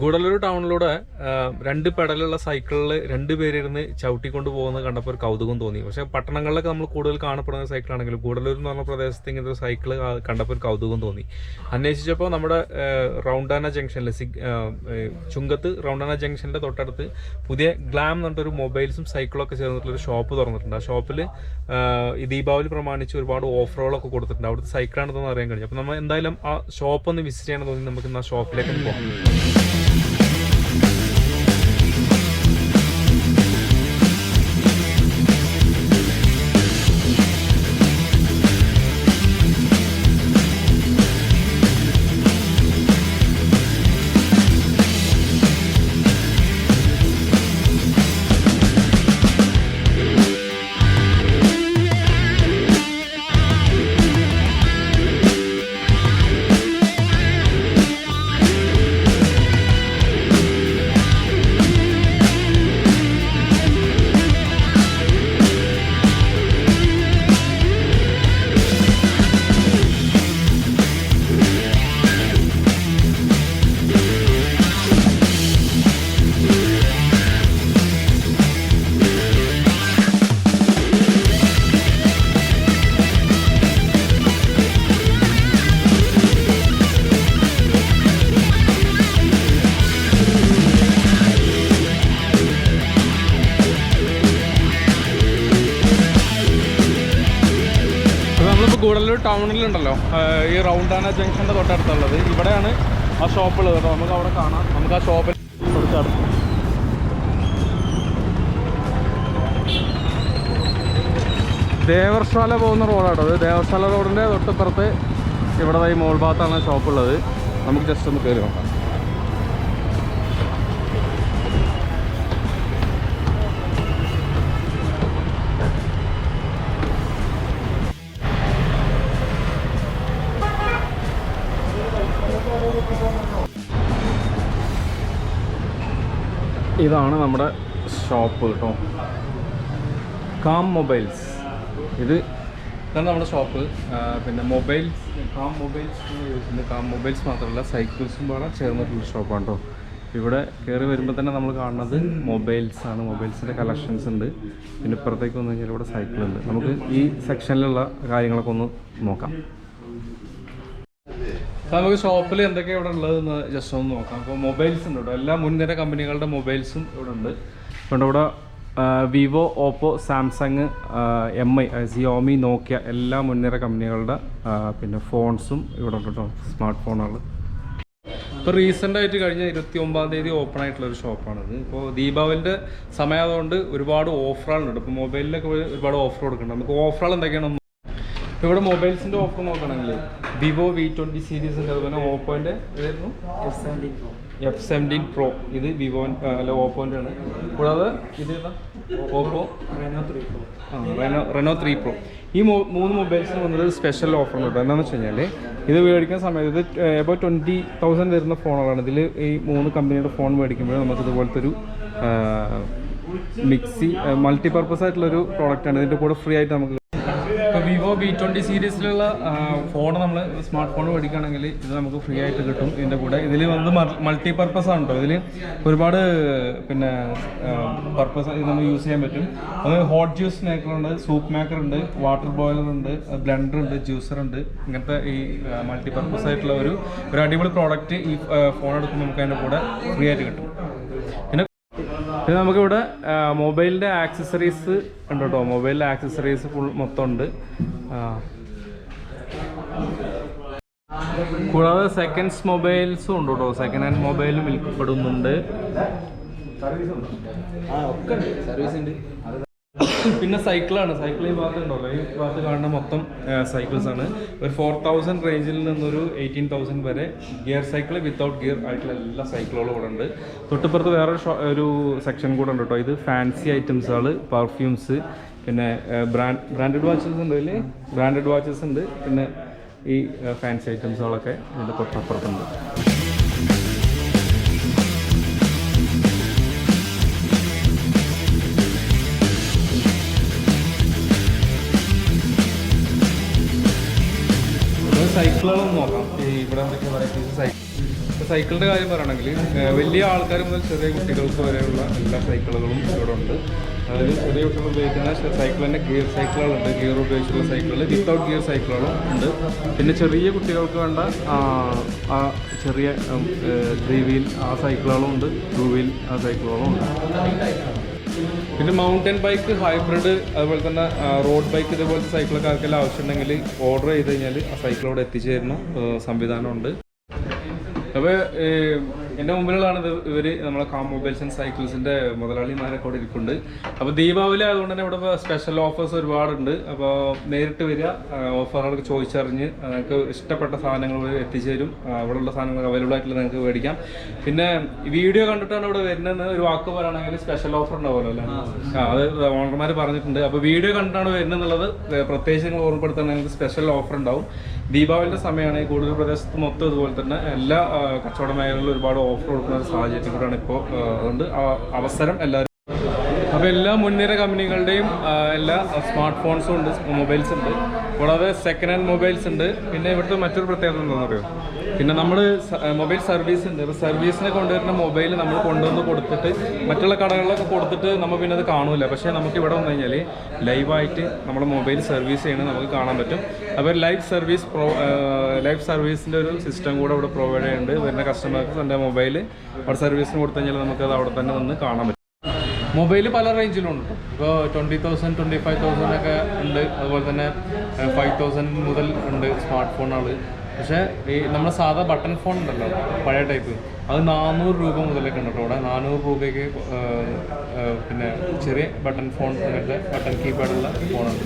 ഗൂഡല്ലൂർ ടൗണിലൂടെ രണ്ട് പെടലുള്ള സൈക്കിളിൽ രണ്ട് പേരിരുന്ന് ചവിട്ടിക്കൊണ്ട് പോകുന്നത് കണ്ടപ്പോൾ ഒരു കൗതുകം തോന്നി. പക്ഷേ പട്ടണങ്ങളിലൊക്കെ നമ്മൾ കൂടുതൽ കാണപ്പെടുന്ന സൈക്കിളാണെങ്കിലും ഗൂഡല്ലൂർ എന്ന് പറഞ്ഞ പ്രദേശത്ത് ഇങ്ങനത്തെ ഒരു സൈക്കിൾ കണ്ടപ്പോൾ ഒരു കൗതുകം തോന്നി. അന്വേഷിച്ചപ്പോൾ നമ്മുടെ റൗണ്ടാന ജംഗ്ഷനിൽ സിഗ് ചുങ്കത്ത് റൗണ്ടാന ജംഗ്ഷന്റെ തൊട്ടടുത്ത് പുതിയ ഗ്ലാം എന്ന് പറഞ്ഞിട്ടൊരു മൊബൈൽസും സൈക്കിളൊക്കെ ചേർന്നിട്ടുള്ള ഒരു ഷോപ്പ് തുറന്നിട്ടുണ്ട്. ആ ഷോപ്പിൽ ഈ ദീപാവലി പ്രമാണിച്ച് ഒരുപാട് ഓഫറുകളൊക്കെ കൊടുത്തിട്ടുണ്ട്. അവിടുത്തെ സൈക്കിളാണെന്ന് അറിയാൻ കഴിഞ്ഞു. അപ്പോൾ നമ്മൾ എന്തായാലും ആ ഷോപ്പ് ഒന്ന് വിസിറ്റ് ചെയ്യണമെന്ന് തോന്നി. നമുക്ക് ഇന്ന് ആ ഷോപ്പിലേക്ക് പോകാം. ഗൂഡല്ലൂർ ടൗണിലുണ്ടല്ലോ. ഈ റൗണ്ടാന ജംഗ്ഷന്റെ തൊട്ടടുത്തുള്ളത്. ഇവിടെയാണ് ആ ഷോപ്പുള്ളത് കേട്ടോ. നമുക്ക് അവിടെ കാണാം. നമുക്ക് ആ ഷോപ്പിൽ തൊട്ടടുത്ത് ദേവർശാല പോകുന്ന റോഡാട്ടോ. അത് ദേവർശാല റോഡിന്റെ തൊട്ടപ്പുറത്ത് ഇവിടെ ഈ മോൾ ഭാഗത്താണ് ഷോപ്പുള്ളത്. നമുക്ക് ജസ്റ്റ് ഒന്ന് കയറി നോക്കാം. ഇതാണ് നമ്മുടെ ഷോപ്പ് കേട്ടോ. Cam mobiles. ഇത് ഇതാണ് നമ്മുടെ ഷോപ്പ്. പിന്നെ mobiles Cam mobiles use Cam mobiles മാത്രമല്ല സൈക്കിൾസും പാടെ ചേർന്നിട്ടുള്ള ഷോപ്പാണ് കേട്ടോ. ഇവിടെ കയറി വരുമ്പോൾ തന്നെ നമ്മൾ കാണുന്നത് മൊബൈൽസ് ആണ്. മൊബൈൽസിന്റെ കളക്ഷൻസ് ഉണ്ട്. പിന്നെ ഇപ്പുറത്തേക്ക് വന്നു കഴിഞ്ഞാൽ ഇവിടെ സൈക്കിളുണ്ട്. നമുക്ക് ഈ സെക്ഷനിലുള്ള കാര്യങ്ങളൊക്കെ ഒന്ന് നോക്കാം. നമുക്ക് ഷോപ്പിൽ എന്തൊക്കെ ഇവിടെ ഉള്ളതെന്ന് ജസ്റ്റ് ഒന്ന് നോക്കാം. അപ്പോൾ മൊബൈൽസ് ഉണ്ട് ഇവിടെ എല്ലാ മുൻനിര കമ്പനികളുടെ മൊബൈൽസും ഇവിടെ ഉണ്ട്. ഇപ്പോൾ ഇവിടെ Vivo Oppo Samsung M I Xiaomi Nokia എല്ലാ മുൻനിര കമ്പനികളുടെ പിന്നെ ഫോൺസും ഇവിടെ ഉണ്ട് കേട്ടോ. സ്മാർട്ട് ഫോണുകൾ ഇപ്പോൾ റീസെന്റ് ആയിട്ട് കഴിഞ്ഞ ഇരുപത്തി ഒമ്പതാം തീയതി ഓപ്പൺ ആയിട്ടുള്ള ഒരു ഷോപ്പാണിത്. ഇപ്പോൾ ദീപാവലിന്റെ സമയമായതുകൊണ്ട് ഒരുപാട് ഓഫറുകളുണ്ട് ഇപ്പോൾ മൊബൈലിലൊക്കെ ഒരുപാട് ഓഫർ കൊടുക്കുന്നുണ്ട്. നമുക്ക് ഓഫറുകൾ എന്തൊക്കെയാണെന്ന് ഇപ്പോൾ ഇവിടെ മൊബൈൽസിന്റെ ഓഫർ നോക്കണമെങ്കിൽ. വിവോ വി ട്വന്റി സീരീസ് ഉണ്ട്. അതുപോലെ ഓപ്പോന്റെ എഫ് സെവന്റീൻ പ്രോ ഇത് വിവോ അല്ല ഓപ്പോന്റെ ആണ്. കൂടാതെ ഇത് ഓപ്പോ റെനോ ത്രീ പ്രോ ആ റെനോ റെനോ ത്രീ പ്രോ ഈ മൂ- മൂന്ന് മൊബൈൽസിന് വന്നത് ഒരു സ്പെഷ്യൽ ഓഫർ ഉണ്ട് എന്താണെന്ന് വെച്ച് കഴിഞ്ഞാൽ ഇത് മേടിക്കുന്ന സമയത്ത് ഇത് എബോ ട്വന്റി തൗസൻഡ് വരുന്ന ഫോണുകളാണ്. ഇതിൽ ഈ മൂന്ന് കമ്പനിയുടെ ഫോൺ മേടിക്കുമ്പോൾ നമുക്ക് ഇതുപോലത്തെ ഒരു മിക്സി മൾട്ടിപർപ്പസ് ആയിട്ടുള്ളൊരു പ്രോഡക്റ്റാണ് ഇതിന്റെ കൂടെ ഫ്രീ ആയിട്ട് നമുക്ക് ഇപ്പോൾ വിവോ വി ട്വന്റി സീരീസിലുള്ള ഫോൺ നമ്മൾ സ്മാർട്ട് ഫോൺ മേടിക്കുകയാണെങ്കിൽ ഇത് നമുക്ക് ഫ്രീ ആയിട്ട് കിട്ടും ഇതിന്റെ കൂടെ. ഇതിൽ വന്ന് മൾട്ടി പർപ്പസ് ആണ് കേട്ടോ ഇതിൽ ഒരുപാട് പിന്നെ പർപ്പസ് ഇത് നമുക്ക് യൂസ് ചെയ്യാൻ പറ്റും. അത് ഹോട്ട് ജ്യൂസ് മേക്കർ ഉണ്ട് സൂപ്പ് മേക്കർ ഉണ്ട് വാട്ടർ ബോയിലർ ഉണ്ട് ബ്ലെൻഡർ ഉണ്ട് ജ്യൂസർ ഉണ്ട്. ഇങ്ങനത്തെ ഈ മൾട്ടി പർപ്പസ് ആയിട്ടുള്ള ഒരു ഒരു അടിപൊളി പ്രോഡക്റ്റ് ഈ ഫോൺ എടുക്കുമ്പോൾ നമുക്ക് അതിന്റെ കൂടെ ഫ്രീ ആയിട്ട് കിട്ടും. പിന്നെ നമുക്കിവിടെ മൊബൈലിന്റെ ആക്സസറീസ് ഉണ്ട് കേട്ടോ. മൊബൈലിന്റെ ആക്സസറീസ് ഫുൾ മൊത്തം ഉണ്ട്. കൂടാതെ സെക്കൻഡ്സ് മൊബൈൽസും ഉണ്ട് കേട്ടോ. സെക്കൻഡ് ഹാൻഡ് മൊബൈലും വിൽക്കപ്പെടുന്നുണ്ട്. പിന്നെ സൈക്കിളാണ് സൈക്കിൾ ഈ ഭാഗത്ത് ഉണ്ടല്ലോ. ഈ ഭാഗത്ത് കാണുന്ന മൊത്തം സൈക്കിൾസ് ആണ്. ഒരു ഫോർ തൗസൻഡ് റേഞ്ചിൽ നിന്നൊരു എയ്റ്റീൻ തൗസൻഡ് വരെ ഗിയർ സൈക്കിൾ വിത്തൗട്ട് ഗിയർ ആയിട്ടുള്ള എല്ലാ സൈക്കിളുകളും ഇവിടെ ഉണ്ട്. തൊട്ടിപ്പുറത്ത് വേറെ ഒരു സെക്ഷൻ കൂടെ ഉണ്ട് കേട്ടോ. ഇത് ഫാൻസി ഐറ്റംസുകൾ പെർഫ്യൂംസ് പിന്നെ ബ്രാൻഡ് ബ്രാൻഡഡ് വാച്ചസ് ഉണ്ട് അല്ലേ? ബ്രാൻഡഡ് വാച്ചസ് ഉണ്ട്. പിന്നെ ഈ ഫാൻസി ഐറ്റംസുകളൊക്കെ ഇതിന്റെ തൊട്ടപ്പുറത്തുണ്ട്. സൈക്കിളുകളും നോക്കാം. ഈ ഇവിടെ എന്തൊക്കെ വെറൈറ്റീസ് സൈക്കിൾ സൈക്കിളിന്റെ കാര്യം പറയുകയാണെങ്കിൽ വലിയ ആൾക്കാർ മുതൽ ചെറിയ കുട്ടികൾക്ക് വരെയുള്ള എല്ലാ സൈക്കിളുകളും ഇവിടെ ഉണ്ട്. അതായത് ചെറിയ കുട്ടികൾ ഉപയോഗിക്കുന്ന സൈക്കിൾ തന്നെ ഗിയർ സൈക്കിളുകളുണ്ട് ഗിയർ ഉപയോഗിച്ചുള്ള സൈക്കിളുകൾ വിത്തൗട്ട് ഗിയർ സൈക്കിളുകളും ഉണ്ട്. പിന്നെ ചെറിയ കുട്ടികൾക്ക് വേണ്ട ആ ചെറിയ ത്രീ വീൽ ആ സൈക്കിളുകളും ഉണ്ട്. ടു വീൽ ആ സൈക്കിളുകളും ഉണ്ട്. പിന്നെ മൗണ്ടൻ ബൈക്ക് ഹൈബ്രിഡ് അതുപോലെ തന്നെ റോഡ് ബൈക്ക് ഇതുപോലത്തെ സൈക്കിളൊക്കെ ആർക്കെല്ലാം ആവശ്യമുണ്ടെങ്കിൽ ഓർഡർ ചെയ്ത് കഴിഞ്ഞാൽ ആ സൈക്കിളോട് അവിടെ എത്തിച്ചു തരുന്ന സംവിധാനമുണ്ട്. അപ്പോൾ എന്റെ മുമ്പിലുള്ളതാണ് ഇത് ഇവർ നമ്മളെ കാം മൊബൈൽസ് ആൻഡ് സൈക്കിൾസിന്റെ മുതലാളിമാരൊക്കെ അവിടെ ഇരിക്കുന്നുണ്ട് അപ്പോൾ ദീപാവലി ആയതുകൊണ്ട് തന്നെ ഇവിടെ സ്പെഷ്യൽ ഓഫേഴ്സ് ഒരുപാടുണ്ട്. അപ്പോൾ നേരിട്ട് വരിക ഓഫറുകളൊക്കെ ചോദിച്ചറിഞ്ഞ് നിങ്ങൾക്ക് ഇഷ്ടപ്പെട്ട സാധനങ്ങൾ എത്തിച്ചു തരും ഇവിടെയുള്ള സാധനങ്ങൾ അവൈലബിൾ ആയിട്ടുള്ള നിങ്ങൾക്ക് മേടിക്കാം. പിന്നെ വീഡിയോ കണ്ടിട്ടാണ് ഇവിടെ വരുന്നതെന്ന് ഒരു വാക്ക് പറയുകയാണെങ്കിൽ സ്പെഷ്യൽ ഓഫർ ഉണ്ടാവുമല്ലോ അല്ലേ? അത് ഓണർമാർ പറഞ്ഞിട്ടുണ്ട്. അപ്പോൾ വീഡിയോ കണ്ടിട്ടാണ് വരുന്നത് എന്നുള്ളത് പ്രത്യേകിച്ച് നിങ്ങൾ ഓർമ്മപ്പെടുത്തുകയാണെങ്കിൽ സ്പെഷ്യൽ ഓഫർ ഉണ്ടാവും. ദീപാവലിയുടെ സമയമാണ് കൂടുതൽ പ്രദേശത്ത് മൊത്തം ഇതുപോലെ തന്നെ എല്ലാ കച്ചവട മേഖലകളിലും ഒരുപാട് ഓഫർ കൊടുക്കുന്ന ഒരു സാഹചര്യം കൂടെയാണ് ഇപ്പോൾ അതുകൊണ്ട് അവസരം എല്ലാവരും അപ്പോൾ എല്ലാ മുൻനിര കമ്പനികളുടെയും എല്ലാ സ്മാർട്ട് ഫോൺസും ഉണ്ട് മൊബൈൽസ് ഉണ്ട്. കൂടാതെ സെക്കൻഡ് ഹാൻഡ് മൊബൈൽസ് ഉണ്ട്. പിന്നെ ഇവിടുത്തെ മറ്റൊരു പ്രത്യേകത എന്താണെന്ന് അറിയോ? പിന്നെ നമ്മൾ മൊബൈൽ സർവീസ് ഉണ്ട്. അപ്പോൾ സർവീസിനെ കൊണ്ടുവരുന്ന മൊബൈൽ നമ്മൾ കൊണ്ടുവന്ന് കൊടുത്തിട്ട് മറ്റുള്ള കടകളിലൊക്കെ കൊടുത്തിട്ട് നമ്മൾ പിന്നെ അത് കാണില്ല പക്ഷേ നമുക്ക് ഇവിടെ വന്നു കഴിഞ്ഞാൽ ലൈവായിട്ട് നമ്മുടെ മൊബൈൽ സർവീസ് ചെയ്യണത് നമുക്ക് കാണാൻ പറ്റും. അപ്പോൾ ലൈവ് സർവീസ് പ്രോ ലൈവ് സർവീസിന്റെ ഒരു സിസ്റ്റം കൂടെ ഇവിടെ പ്രൊവൈഡ് ചെയ്യുന്നുണ്ട്. വരുന്ന കസ്റ്റമേഴ്സ് എന്റെ മൊബൈൽ അവിടെ സർവീസിന് കൊടുത്തു കഴിഞ്ഞാൽ നമുക്കത് അവിടെ തന്നെ വന്ന് കാണാൻ പറ്റും. മൊബൈൽ പല റേഞ്ചിലും ഉണ്ട് ഇപ്പോൾ twenty thousand twenty five thousand ഒക്കെ ഉണ്ട്. അതുപോലെ തന്നെ ഫൈവ് തൗസൻഡ് മുതൽ ഉണ്ട് സ്മാർട്ട് ഫോണുകൾ പക്ഷേ ഈ നമ്മുടെ സാധാ ബട്ടൺ ഫോൺ ഉണ്ടല്ലോ പഴയ ടൈപ്പ് അത് നാനൂറ് രൂപ മുതലൊക്കെ ഉണ്ട് അവിടെ. നാനൂറ് രൂപയ്ക്ക് പിന്നെ ചെറിയ ബട്ടൺ ഫോൺ അങ്ങനത്തെ ബട്ടൺ കീപാഡുള്ള ഫോണുണ്ട്